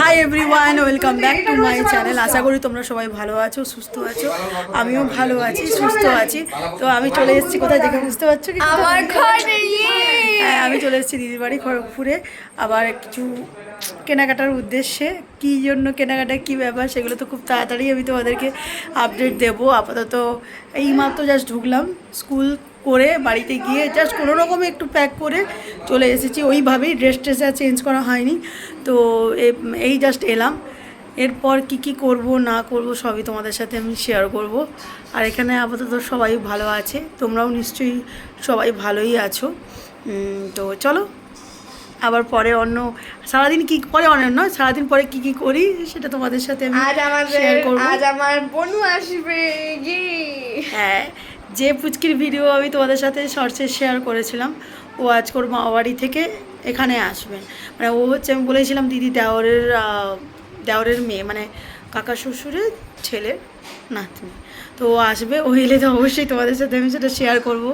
Hi everyone welcome back to my channel আশা করি তোমরা সবাই ভালো আছো সুস্থ আছো। আমিও ভালো আছি সুস্থ আছি। তো আমি চলে এসেছি কোথায় দেখে বুঝতে পারছ ইয়ে! হ্যাঁ আমি চলে এসেছি দিদির বাড়ি খড়গপুরে। আবার কিছু কেনাকাটার উদ্দেশ্যে কী জন্য কেনাকাটা কী ব্যাপার সেগুলো তো খুব তাড়াতাড়ি আমি তোমাদেরকে আপডেট দেবো। আপাতত এই মাত্র জাস্ট ঢুকলাম স্কুল করে বাড়িতে গিয়ে জাস্ট কোনো রকমে একটু প্যাক করে চলে এসেছি। ওইভাবেই ড্রেস ট্রেস আর চেঞ্জ করা হয়নি। তো এই জাস্ট এলাম। এরপর কি কি করব না করব সবই তোমাদের সাথে আমি শেয়ার করব। আর এখানে আপাতত সবাই ভালো আছে। তোমরাও নিশ্চয়ই সবাই ভালোই আছো। তো চলো। আবার পরে অন্য সারাদিন কি পরে অন্য নয় সারাদিন পরে কি কি করি সেটা তোমাদের সাথে আমি শেয়ার করব। আজ আমার বনু আসবে হ্যাঁ। যে পুচকির ভিডিও আমি তোমাদের সাথে শর্টসে শেয়ার করেছিলাম, ও আজ ওর থেকে এখানে আসবেন মানে ও হচ্ছে আমি বলেছিলাম দিদি দেওরের দেওরের মেয়ে মানে কাকা শ্বশুরের ছেলে নাতনি। তো আসবে ও এলে তো অবশ্যই তোমাদের সাথে আমি সেটা শেয়ার করব।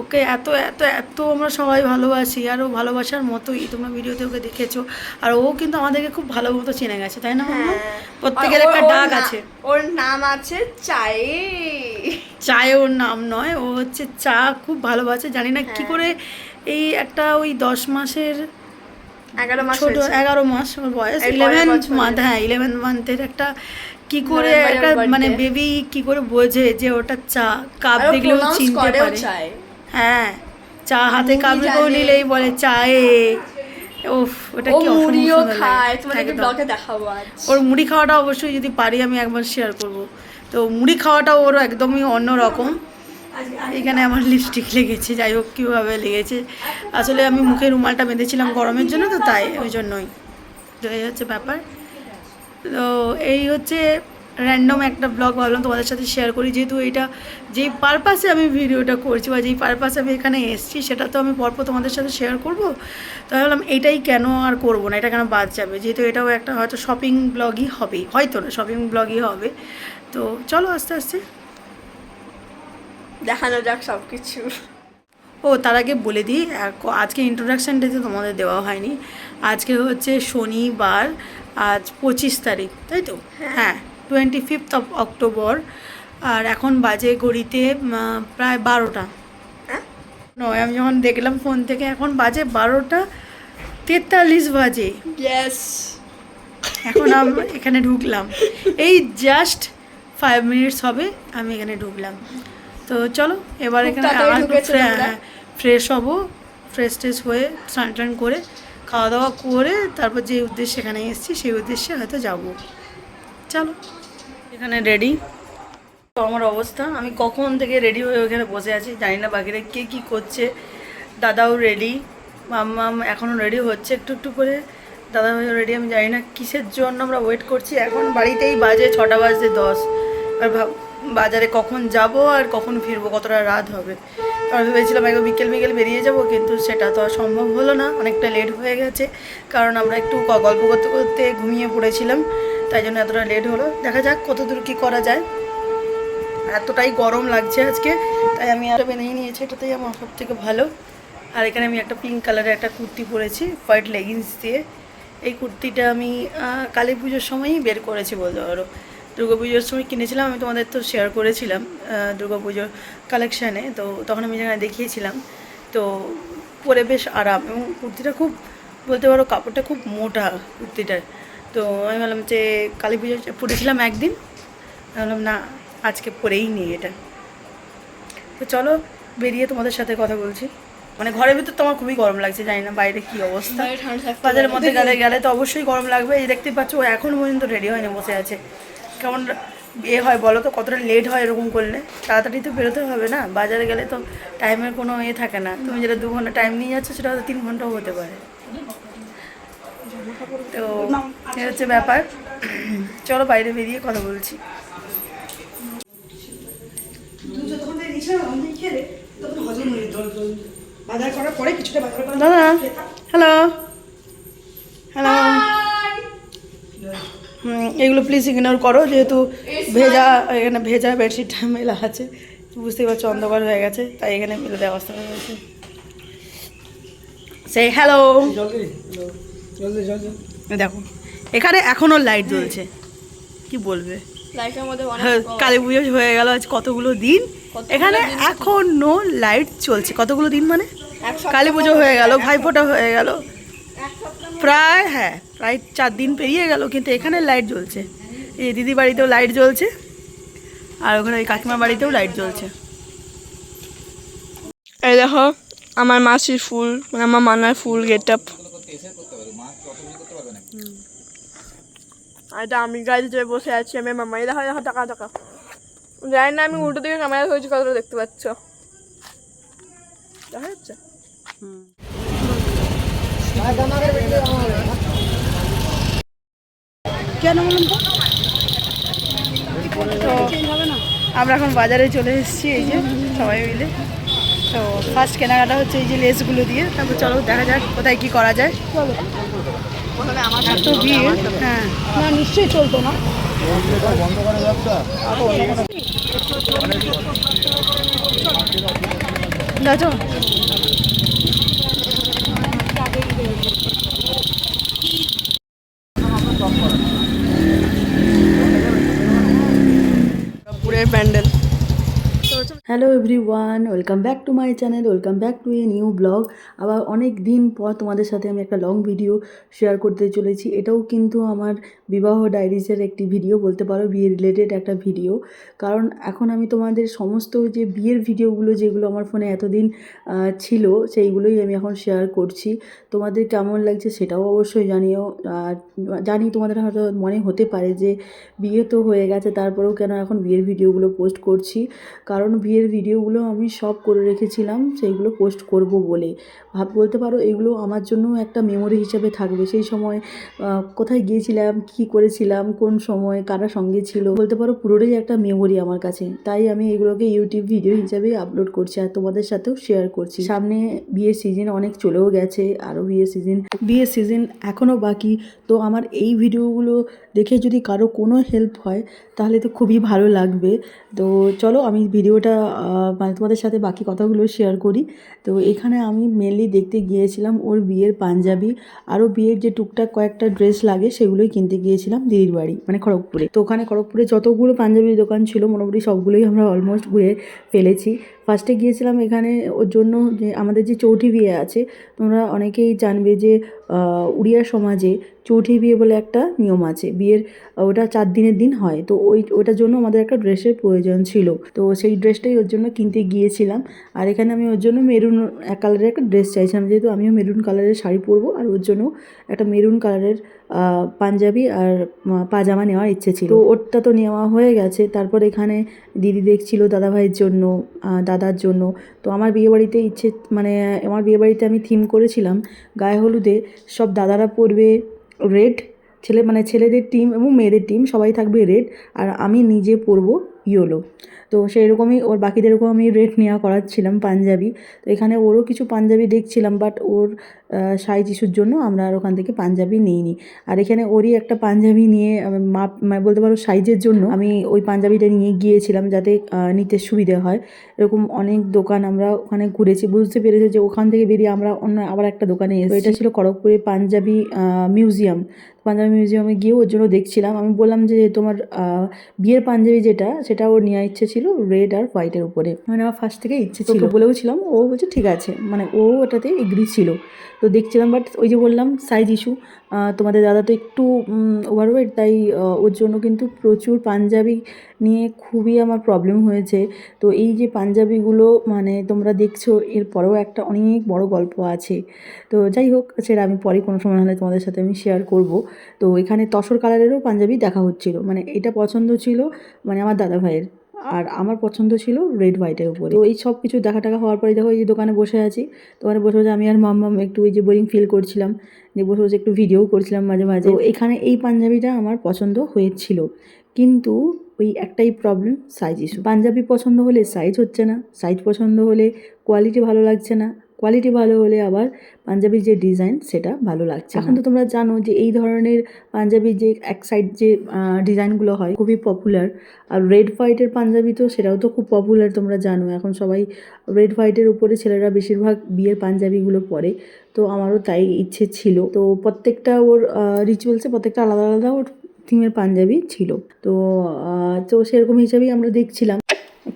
ওকে এত এত এত আমরা সবাই ভালোবাসি আর ও ভালোবাসার মতোই তোমরা ভিডিওতে ওকে দেখেছ। আর ও কিন্তু আমাদেরকে খুব ভালো মতো চিনে গেছে তাই না প্রত্যেকের একটা ডাক আছে। ওর নাম আছে চায়ে চায়ে ওর নাম নয় ও হচ্ছে চা খুব ভালোবাসে জানি না কি করে এই একটা ওই দশ মাসের এগারো মাস ছোট এগারো মাস ওর বয়স ইলেভেন মান্থ হ্যাঁ ইলেভেন মান্থের একটা কি করে একটা মানে বেবি কি করে বোঝে যে ওটা চা কাপ দেখলেও চিনতে পারে। হ্যাঁ চা হাতে কাপ নিলেই বলে চায়ে ওফ ওটা কি মুড়িও খায় ব্লগে দেখাবো ওর মুড়ি খাওয়াটা অবশ্যই যদি পারি আমি একবার শেয়ার করব। তো মুড়ি খাওয়াটা ওর একদমই অন্য রকম এখানে আমার লিপস্টিক লেগেছে যাই হোক কীভাবে লেগেছে। আসলে আমি মুখে রুমালটা বেঁধেছিলাম গরমের জন্য তো তাই ওই জন্যই। তো এই হচ্ছে ব্যাপার। তো এই হচ্ছে র্যান্ডম একটা ব্লগ ভাবলাম তোমাদের সাথে শেয়ার করি। যেহেতু এটা যেই পারপাসে আমি ভিডিওটা করছি বা যেই পারপাসে আমি এখানে এসেছি, সেটা তো আমি পরপর তোমাদের সাথে শেয়ার করব। তো ভাবলাম, এটাই কেন আর করব না? এটা কেন বাদ যাবে? যেহেতু এটাও একটা হয়তো শপিং ব্লগই হবে। হয়তো না শপিং ব্লগই হবে। তো চলো আস্তে আস্তে। দেখানো যাক সব কিছু ও তার আগে বলে দিই আজকে ইন্ট্রোডাকশান ডেতে তোমাদের দেওয়া হয়নি। আজকে হচ্ছে শনিবার আজ পঁচিশ তারিখ তাই তো? হ্যাঁ। টোয়েন্টি ফিফথ অফ অক্টোবর আর এখন বাজে ঘড়িতে উম, প্রায় বারোটা। হ্যাঁ? নয় আমি যখন দেখলাম ফোন থেকে এখন বাজে বারোটা তেতাল্লিশ বাজে। ইয়েস এখন আমরা এখানে ঢুকলাম। এই জাস্ট ফাইভ মিনিটস হবে আমি এখানে ঢুকলাম। তো চলো এবার এখানে। ফ্রেশ হব ফ্রেশ ট্রেশ হয়ে স্নান টান করে খাওয়া দাওয়া করে তারপর যে উদ্দেশ্যে এখানে এসেছি সেই উদ্দেশ্যে হয়তো যাব। চলো এখানে রেডি তো আমার অবস্থা আমি কখন থেকে রেডি হয়ে ওখানে বসে আছি জানি না বাকিরা কে কী করছে। দাদাও রেডি মাম্মাম এখনও রেডি হচ্ছে একটু একটু করে। দাদা ভাইও রেডি আমি জানি না কিসের জন্য আমরা ওয়েট করছি। এখন বাড়িতেই বাজে ছটা বাজে দশ। আর ভাব বাজারে কখন যাব আর কখন ফিরবো, কতটা রাত হবে। আমি ভেবেছিলাম একবার বিকেল বিকেল বেরিয়ে যাব, কিন্তু সেটা তো আর সম্ভব হলো না, অনেকটা লেট হয়ে গেছে। কারণ আমরা একটু গল্প করতে করতে ঘুমিয়ে পড়েছিলাম, তাই জন্য এতটা লেট হলো। দেখা যাক কত দূর কী করা যায়। এতটাই গরম লাগছে আজকে, তাই আমি একটা বেঁধেই নিয়েছি, এটাতেই আমার সব থেকে ভালো। আর এখানে আমি একটা পিঙ্ক কালারের একটা কুর্তি পরেছি হোয়াইট লেগিংস দিয়ে। এই কুর্তিটা আমি কালী পুজোর সময়ই বের করেছি বলতে পারো। পুজোর সময় কিনেছিলাম আমি তোমাদের তো শেয়ার করেছিলাম দুর্গা পুজোর কালেকশানে তো তখন আমি যেখানে দেখিয়েছিলাম। তো পরে বেশ আরাম এবং কুর্তিটা খুব বলতে পারো কাপড়টা খুব মোটা কুর্তিটার। তো আমি ভাবলাম যে কালী পুজো পরেছিলাম একদিন আমি বললাম না আজকে পরেই নিই এটা। তো চলো বেরিয়ে তোমাদের সাথে কথা বলছি। মানে ঘরের ভিতর তোমার খুবই গরম লাগছে জানি না বাইরে কি অবস্থা। বাজারের মধ্যে গেলে গেলে তো অবশ্যই গরম লাগবে। এই দেখতে পাচ্ছ ও এখনও পর্যন্ত রেডি হয়নি বসে আছে। কেমন এ হয় বলো তো? কতটা লেট হয় এরকম করলে? তাড়াতাড়ি তো বেরোতে হবে না? বাজারে গেলে তো টাইমের কোনো এ থাকে না। তুমি যেটা দু ঘণ্টা টাইম নিয়ে যাচ্ছ সেটা হয়তো তিন ঘন্টাও হতে পারে। তো এ হচ্ছে ব্যাপার। চলো বাইরে বেরিয়ে কথা বলছি। দাদা হ্যালো হ্যালো এগুলো প্লিজ ইগনোর করো যেহেতু ভেজা এখানে ভেজা বেডশিটটা মেলা আছে। বুঝতেই পারছ অন্ধকার হয়ে গেছে তাই এখানে মেলে দেওয়া অবস্থা হয়ে গেছে। সেই হ্যালো জলদি জলদি জলদি। দেখো এখানে এখনও লাইট জ্বলছে। কি বলবে? লাইফের মধ্যে হ্যাঁ, কালী পুজো হয়ে গেল আজ কতগুলো দিন? এখানে দিন এখনও লাইট চলছে। কতগুলো দিন মানে? কালী পুজো হয়ে গেল ভাইফোঁটা হয়ে গেল। প্রায় হ্যাঁ প্রায় চার দিন পেরিয়ে গেল কিন্তু এখানে লাইট জ্বলছে। এই দিদি বাড়িতেও লাইট জ্বলছে আর ওখানে ওই কাকিমার বাড়িতেও লাইট জ্বলছে। এই দেখো আমার মাসির ফুল মানে আমার মানার ফুল গেট আপ আর এটা আমি গাড়ি ধরে বসে আছি আমি মামাই দেখো দেখো টাকা টাকা জানি না আমি উল্টো দিকে ক্যামেরা হয়েছি কতটা দেখতে পাচ্ছ। দেখা যাচ্ছে? কেন বলুন তো? আমরা এখন বাজারে চলে এসেছি, এই যে সবাই মিলে। তো ফার্স্ট কেনাকাটা হচ্ছে এই যে লেসগুলো দিয়ে। তারপর চলো দেখা যাক কোথায় কি করা যায়। এত ভিড় হ্যাঁ। না, নিশ্চয়ই চলতো না। দেখো hello everyone welcome back to my channel welcome back to a new blog আবার অনেক দিন পর তোমাদের সাথে আমি একটা লং ভিডিও শেয়ার করতে চলেছি। এটাও কিন্তু আমার বিবাহ ডায়েরিজের একটি ভিডিও বলতে পারো, বিয়ে রিলেটেড একটা ভিডিও কারণ এখন আমি তোমাদের সমস্ত যে বিয়ের ভিডিওগুলো যেগুলো আমার ফোনে এতদিন ছিল, সেইগুলোই আমি এখন শেয়ার করছি। তোমাদের কেমন লাগছে সেটাও অবশ্যই জানিও। আর জানি তোমাদের হয়তো মনে হতে পারে যে বিয়ে তো হয়ে গেছে, তারপরেও কেন এখন বিয়ের ভিডিওগুলো পোস্ট করছি? কারণ বিয়ের ভিডিওগুলো আমি সব করে রেখেছিলাম, সেইগুলো পোস্ট করব বলে। ভাব, বলতে পারো এগুলো আমার জন্য একটা মেমোরি হিসেবে থাকবে। সেই সময় কোথায় গিয়েছিলাম, কি করেছিলাম, কোন সময়, কারা সঙ্গে ছিল, বলতে পারো পুরোটাই একটা মেমোরি আমার কাছে। তাই আমি এগুলোকে ইউটিউব ভিডিও হিসাবে আপলোড করছি আর তোমাদের সাথেও শেয়ার করছি। সামনে বিয়ের সিজন অনেক চলেও গেছে, আরও বিয়ের সিজন বিয়ের সিজন এখনও বাকি, তো আমার এই ভিডিওগুলো দেখে যদি কারও কোনো হেল্প হয়, তাহলে তো খুবই ভালো লাগবে। তো চলো আমি ভিডিওটা মানে তোমাদের সাথে বাকি কথাগুলো শেয়ার করি। তো এখানে আমি মেনলি দেখতে গিয়েছিলাম ওর বিয়ের পাঞ্জাবি। আরও বিয়ের যে টুকটাক কয়েকটা ড্রেস লাগে, সেগুলোই কিনতে গিয়েছিলাম দিদির বাড়ি মানে খড়গপুরে। তো ওখানে খড়গপুরে যতগুলো পাঞ্জাবির দোকান ছিল, মোটামুটি সবগুলোই আমরা অলমোস্ট ঘুরে ফেলেছি। ফার্স্টে গিয়েছিলাম এখানে ওর জন্য যে আমাদের যে চৌঠি বিয়ে আছে, তোমরা অনেকেই জানবে যে উড়িয়া সমাজে চৌঠি বিয়ে বলে একটা নিয়ম আছে। বিয়ের ওটা চার দিনের দিন হয়। তো ওই, ওটার জন্য আমাদের একটা ড্রেসের প্রয়োজন ছিল। তো সেই ড্রেসটাই ওর জন্য কিনতে গিয়েছিলাম। আর এখানে আমি ওর জন্য মেরুন কালারের একটা ড্রেস চাইছিলাম। যেহেতু আমিও মেরুন কালারের শাড়ি পরবো, আর ওর জন্য একটা মেরুন কালারের পাঞ্জাবি আর পাজামা নেওয়ার ইচ্ছে ছিল। তো ওরটা তো নেওয়া হয়ে গেছে। তারপর এখানে দিদি দেখছিল দাদাভাইয়ের জন্য দাদার জন্য। তো আমার বিয়েবাড়িতে ইচ্ছে মানে আমার বিয়েবাড়িতে আমি থিম করেছিলাম গায়ে হলুদে। সব দাদারা পরবে রেড ছেলে মানে ছেলেদের টিম এবং মেয়েদের টিম সবাই থাকবে রেড আর আমি নিজে পরবো ইয়েলো তো সেই রকমই ওর বাকিদেরকেও আমি রেট নেওয়া করাচ্ছিলাম পাঞ্জাবি। তো এখানে ওরও কিছু পাঞ্জাবি দেখছিলাম বাট ওর সাইজ ইস্যুর জন্য আমরা আর ওখান থেকে পাঞ্জাবি নিইনি। আর এখানে ওরই একটা পাঞ্জাবি নিয়ে মাপ মানে বলতে পারো সাইজের জন্য আমি ওই পাঞ্জাবিটা নিয়ে গিয়েছিলাম যাতে নিতে সুবিধে হয়। এরকম অনেক দোকান আমরা ওখানে ঘুরেছি, বুঝতে পেরেছি যে ওখান থেকে বেরিয়ে আমরা অন্য আবার একটা দোকানে এসেছি। এটা ছিল খড়গপুরে পাঞ্জাবি মিউজিয়াম পাঞ্জাবি মিউজিয়ামে গিয়ে ওর জন্য দেখছিলাম। আমি বললাম যে তোমার বিয়ের পাঞ্জাবি যেটা, সেটা ওর নেওয়ার ইচ্ছে ছিল। রেড আর হোয়াইটের উপরে। মানে আমার ফার্স্ট থেকে ইচ্ছে ছিল। বলেও ছিলাম ও বলছে ঠিক আছে। মানে ও ওটাতে এগ্রি ছিল। তো দেখছিলাম বাট ওই যে বললাম সাইজ ইস্যু তোমাদের দাদা তো একটু ওভারওয়েট তাই ওর জন্য কিন্তু প্রচুর পাঞ্জাবি নিয়ে খুবই আমার প্রবলেম হয়েছে। তো এই যে পাঞ্জাবিগুলো মানে তোমরা দেখছ এরপরেও একটা অনেক বড় গল্প আছে। তো যাই হোক সেটা আমি পরে কোনো সময় হলে তোমাদের সাথে আমি শেয়ার করব। তো এখানে তসর কালারেরও পাঞ্জাবি দেখা হচ্ছিল। মানে এটা পছন্দ ছিল মানে আমার দাদা ভাইয়ের আর আমার পছন্দ ছিল রেড হোয়াইটের উপরে। তো এই সব কিছু দেখা টাকা হওয়ার পরে দেখো এই যে দোকানে বসে আছি। দোকানে বসে বসে আমি আর মাম্মাম একটু ওই যে বোরিং ফিল করছিলাম। যে বসে বসে একটু ভিডিও করছিলাম মাঝে মাঝে। তো এখানে এই পাঞ্জাবিটা আমার পছন্দ হয়েছিল। কিন্তু ওই একটাই প্রবলেম সাইজ ইস্যু পাঞ্জাবি পছন্দ হলে সাইজ হচ্ছে না। সাইজ পছন্দ হলে কোয়ালিটি ভালো লাগছে না। কোয়ালিটি ভালো হলে আবার পাঞ্জাবির যে ডিজাইন সেটা ভালো লাগছে এখন তো তোমরা জানো যে এই ধরনের পাঞ্জাবির যে এক সাইড যে ডিজাইনগুলো হয় খুবই পপুলার আর রেড হোয়াইটের পাঞ্জাবি তো সেটাও তো খুব পপুলার তোমরা জানো। এখন সবাই রেড হোয়াইটের উপরে ছেলেরা বেশিরভাগ বিয়ের পাঞ্জাবিগুলো পরে। তো আমারও তাই ইচ্ছে ছিল। তো প্রত্যেকটা ওর রিচুয়ালসে প্রত্যেকটা আলাদা আলাদা ওর থিমের পাঞ্জাবি ছিল। তো তো সেরকম হিসাবেই আমরা দেখছিলাম।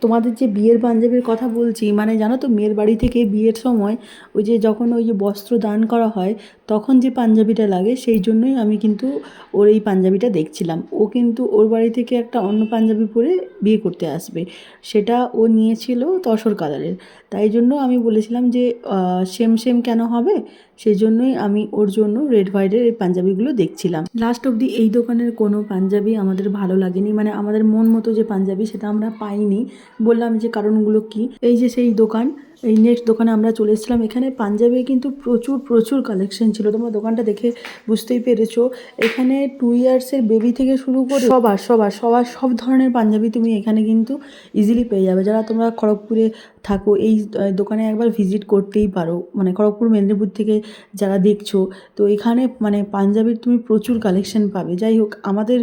তোমাদের যে বিয়ের পাঞ্জাবির কথা বলছি মানে জানো তো মেয়ের বাড়ি থেকে বিয়ের সময় ওই যে যখন ওই যে বস্ত্র দান করা হয় তখন যে পাঞ্জাবিটা লাগে সেই জন্যই আমি কিন্তু ওর এই পাঞ্জাবিটা দেখছিলাম। ও কিন্তু ওর বাড়ি থেকে একটা অন্য পাঞ্জাবি পরে বিয়ে করতে আসবে। সেটা ও নিয়েছিল তসর কালারের। তাই জন্য আমি বলেছিলাম যে সেম সেম কেন হবে? সেই জন্যই আমি ওর জন্য রেড হোয়াইটের এই পাঞ্জাবিগুলো দেখছিলাম। লাস্ট অবধি এই দোকানের কোনো পাঞ্জাবি আমাদের ভালো লাগেনি। মানে আমাদের মন মতো যে পাঞ্জাবি সেটা আমরা পাইনি। বললাম যে কারণগুলো কি? এই যে সেই দোকান এই নেক্সট দোকানে আমরা চলে এসেছিলাম। এখানে পাঞ্জাবে কিন্তু প্রচুর প্রচুর কালেকশন ছিল। তোমরা দোকানটা দেখে বুঝতেই পেরেছ। এখানে টু ইয়ার্সের বেবি থেকে শুরু করে সবার সবার সবার সব ধরনের পাঞ্জাবি তুমি এখানে কিন্তু ইজিলি পেয়ে যাবে। যারা তোমরা খড়গপুরে থাকো, এই দোকানে একবার ভিজিট করতেই পারো। মানে খড়গপুর, মেদিনীপুর থেকে যারা দেখছ, তো এখানে মানে পাঞ্জাবির তুমি প্রচুর কালেকশন পাবে। যাই হোক, আমাদের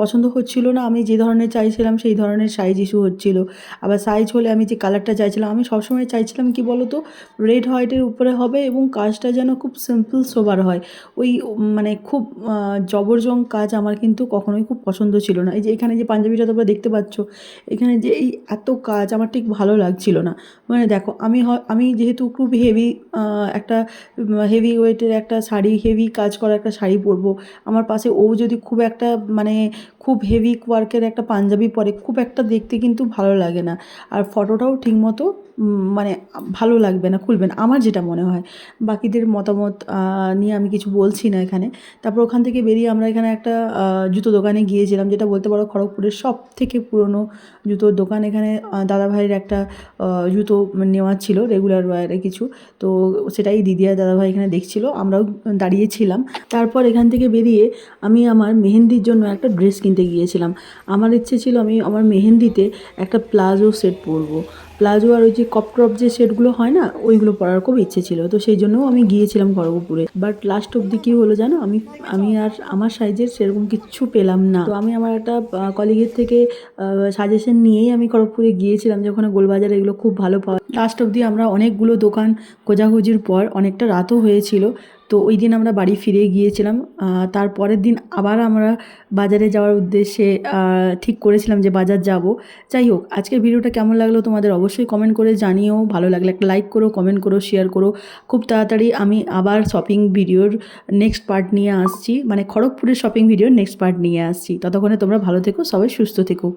পছন্দ হচ্ছিল না, আমি যে ধরনের চাইছিলাম সেই ধরনের সাইজ ইস্যু হচ্ছিল। আবার সাইজ হলে আমি যে কালারটা চাইছিলাম, আমি সবসময় চাইছিলাম কি বলো তো রেড হোয়াইটের উপরে হবে এবং কাজটা যেন খুব সিম্পল সোবার হয়। ওই মানে খুব জবরজং কাজ আমার কিন্তু কখনোই খুব পছন্দ ছিল না। এই যে এখানে যে পাঞ্জাবিটা তোমরা দেখতে পাচ্ছ, এখানে যে এই এত কাজ আমার ঠিক ভালো লাগছিল না। মানে দেখো, আমি আমি যেহেতু খুব হেভি একটা হেভি ওয়েটের একটা শাড়ি হেভি কাজ করা একটা শাড়ি পরবো, আমার পাশে ও যদি খুব একটা মানে খুব হেভি ওয়ার্কের একটা পাঞ্জাবি পরে, খুব একটা দেখতে কিন্তু ভালো লাগে না। আর ফটোটাও ঠিকমতো মানে ভালো লাগবে না, খুলবে না, আমার যেটা মনে হয়। বাকিদের মতামত নিয়ে আমি কিছু বলছি না এখানে। তারপর ওখান থেকে বেরিয়ে আমরা এখানে একটা জুতো দোকানে গিয়েছিলাম, যেটা বলতে পারো খড়গপুরের সব থেকে পুরনো জুতোর দোকান। এখানে দাদাভাইয়ের একটা জুতো নেওয়ার ছিল রেগুলার ওয়ারে কিছু। তো সেটাই দিদি আর দাদাভাই এখানে দেখছিল, আমরাও দাঁড়িয়েছিলাম তারপর এখান থেকে বেরিয়ে আমি আমার মেহেন্দির জন্য একটা ড্রেস কিনতে গিয়েছিলাম। আমার ইচ্ছে ছিল আমি আমার মেহেন্দিতে একটা প্লাজো সেট পরবো। প্লাজো আর ওই যে কপ টপ যে সেটগুলো হয় না, ওইগুলো পরার খুব ইচ্ছে ছিল। তো সেই জন্যও আমি গিয়েছিলাম খড়গপুরে। বাট লাস্ট অবধি কী হলো জানো? আমি আমি আর আমার সাইজের সেরকম কিচ্ছু পেলাম না। তো আমি আমার একটা কলিগের থেকে সাজেশন নিয়েই আমি খড়গপুরে গিয়েছিলাম, যে ওখানে গোলবাজারে এগুলো খুব ভালো পাওয়া লাস্ট অবধি আমরা অনেকগুলো দোকান খোঁজাখুঁজির পর অনেকটা রাতও হয়েছিল। তো ওই দিন আমরা বাড়ি ফিরে গিয়েছিলাম। তার পরের দিন আবার আমরা বাজারে যাওয়ার উদ্দেশ্যে ঠিক করেছিলাম যে বাজার যাব। যাই হোক, আজকের ভিডিওটা কেমন লাগল তোমাদের অবশ্যই কমেন্ট করে জানিও। ভালো লাগলে একটা লাইক করো কমেন্ট করো শেয়ার করো। খুব তাড়াতাড়ি আমি আবার শপিং ভিডিওর নেক্সট পার্ট নিয়ে আসছি। মানে খড়গপুরের শপিং ভিডিওর নেক্সট পার্ট নিয়ে আসছি। ততক্ষণে তোমরা ভালো থেকো, সবাই সুস্থ থেকো।